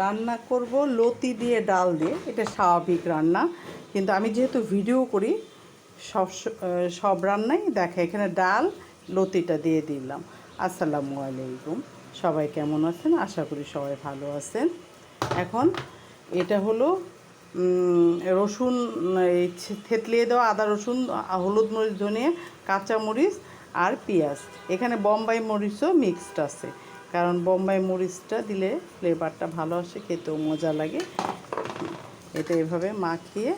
রান্না করব লতি দিয়ে ডাল দিয়ে। এটা স্বাভাবিক রান্না। কিন্তু আমি যেহেতু ভিডিও করি, সব সব রান্নাই দেখা। এখানে ডাল, লতিটা দিয়ে দিলাম। আসসালামু আলাইকুম। সবাই কেমন আছেন? আশা করি সবাই ভালো আছেন। এখন এটা হলো রসুন, এই থেতলিয়ে দেওয়া আদা রসুন, হলুদ মরিচ ধনিয়া, কাঁচা মরিচ আর পেঁয়াজ। এখানে বোম্বাই মরিচও মিক্সড আছে। কারণ বোম্বাই মরিচটা দিলে ফ্লেভারটা ভালো আসে, খেতেও মজা লাগে। এটা এভাবে মাখিয়ে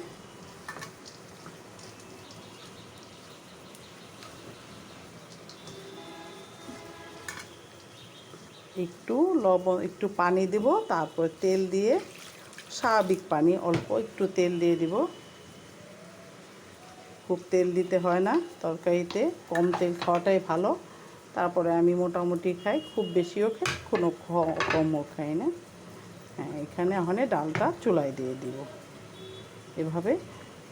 একটু লবণ, একটু পানি দেব, তারপর তেল দিয়ে, স্বাভাবিক পানি, অল্প একটু তেল দিয়ে দিব। খুব তেল দিতে হয় না, তরকারিতে কম তেল খাওয়াটাই ভালো। তারপরে আমি মোটামুটি খাই, খুব বেশিও খাই, কোনো কমও খাই না। হ্যাঁ এখানে ওখানে ডালটা চুলায় দিয়ে দিব। এভাবে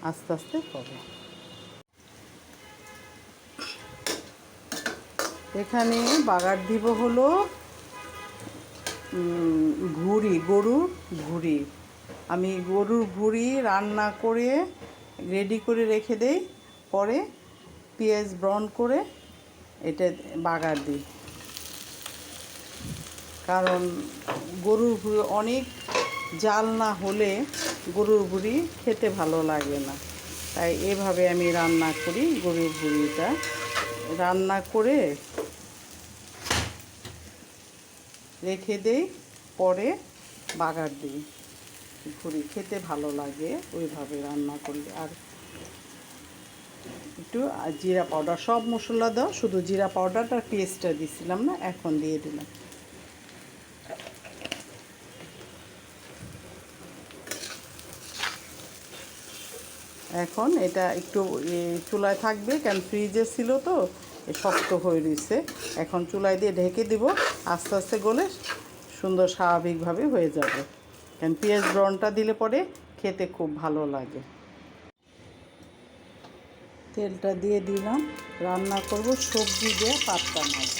আস্তে আস্তে হবে। এখানে বাগার দিব হলো ভুড়ি গরুর ভুড়ি আমি গরুর ভুড়ি রান্না করে, রেডি করে রেখে দেই। পরে পেঁয়াজ ব্রাউন করে এটা বাগার দিই। কারণ গরুর ভুড়ি অনেক জাল না হলে গরুর ভুড়ি খেতে ভালো লাগে না। তাই এভাবে আমি রান্না করি গরুর ভুড়িটা। রান্না করে রেখে দেই, পরে বাগার দিই। ঘুরি খেতে ভালো লাগে, ওইভাবে রান্না করলে আর একটু জিরা পাউডার, সব মশলা দাও, শুধু জিরা পাউডারটা পেস্টটা দিছিলাম না, এখন দিয়ে দিলাম। এখন এটা একটু চুলায় থাকবে, কারণ ফ্রিজে ছিল তো শক্ত হয়ে রয়েছে। এখন চুলায় দিয়ে ঢেকে দিব, আস্তে আস্তে গলে সুন্দর স্বাভাবিকভাবে হয়ে যাবে। কারণ পেঁয়াজ ব্রনটা দিলে পরে খেতে খুব ভালো লাগে। তেলটা দিয়ে দিলাম। রান্না করব সবজি দিয়ে পাত্তা মাছ।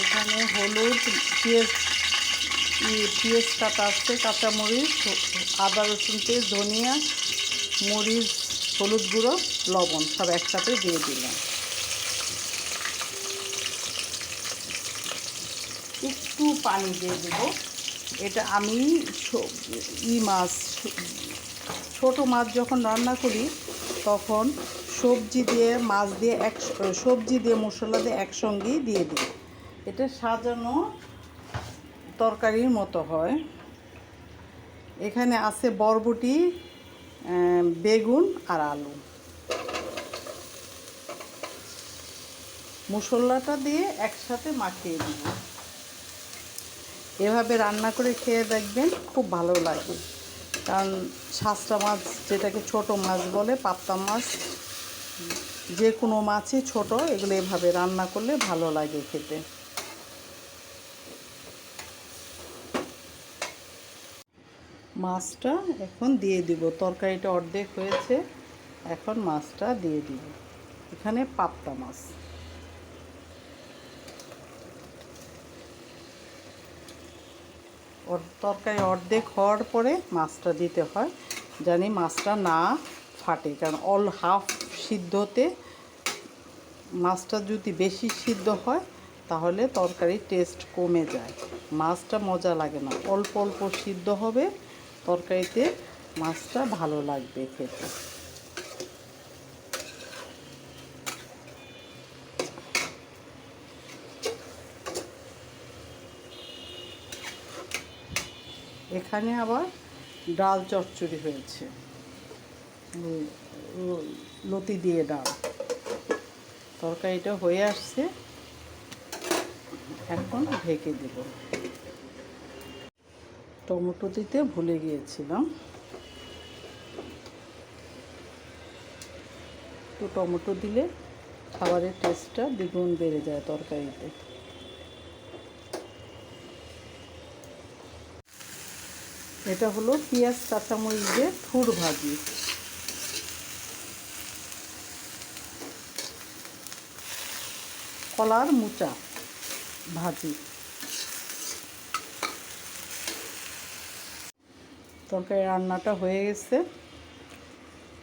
এখানে হলুদ, পেঁয়াজ পেঁয়াজ কাটা আছে, কাঁচামরিচ, আদা, রসুন পেস্ট ধনিয়া, মরিচ, হলুদ গুঁড়ো, লবণ সব একসাথে দিয়ে দিলাম। একটু পানি দিয়ে দেবো। এটা আমি ই মাছ, ছোট মাছ যখন রান্না করি, তখন সবজি দিয়ে মাছ দিয়ে এক, সবজি দিয়ে মশলা দিয়ে একসঙ্গেই দিয়ে দিই। এটা সাজানো তরকারির মতো হয়। এখানে আছে বরবটি বেগুন আর আলু। মশলাটা দিয়ে একসাথে মাখিয়ে দিব। এভাবে রান্না করে খেয়ে দেখবেন খুব ভালো লাগে। কারণ শাস্তা মাছ যেটাকে ছোট মাছ বলে পাপ্তা মাছ, যে কোনো মাছই ছোট, এগুলো এভাবে রান্না করলে ভালো লাগে খেতে। মাছটা এখন দিয়ে দিব। তরকারিটা অর্ধেক হয়েছে, এখন মাছটা দিয়ে দিব। এখানে পাপ্তা মাছ। তরকারি অর্ধেক হওয়ার পরে মাছটা দিতে হয়, জানি মাছটা না ফাটে। কারণ অল হাফ সিদ্ধতে মাছটা যদি বেশি সিদ্ধ হয়, তাহলে তরকারির টেস্ট কমে যায়। মাছটা মজা লাগে না। অল্প অল্প সিদ্ধ হবে, তরকারিতে মাছটা ভালো লাগবে খেতে। এখানে আবার ডাল চচ্চড়ি হয়েছে। লতি দিয়ে ডাল। তরকারিটা হয়ে আসছে। এখন ঢেকে দেব। টমেটো দিতে ভুলে গিয়েছিলাম। একটু টমেটো দিলে খাবারের টেস্টটা দ্বিগুণ বেড়ে যায় তরকারিতে। এটা হলো পেঁয়াজ, কাঁচামরিচ দিয়ে থুর ভাজি। কলার মুচা ভাজি। তরকারি রান্নাটা হয়ে গেছে।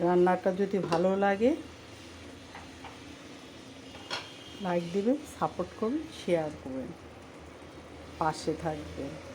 রান্নাটা যদি ভালো লাগে লাইক দিবেন সাপোর্ট করবেন শেয়ার করবেন। পাশে থাকবেন।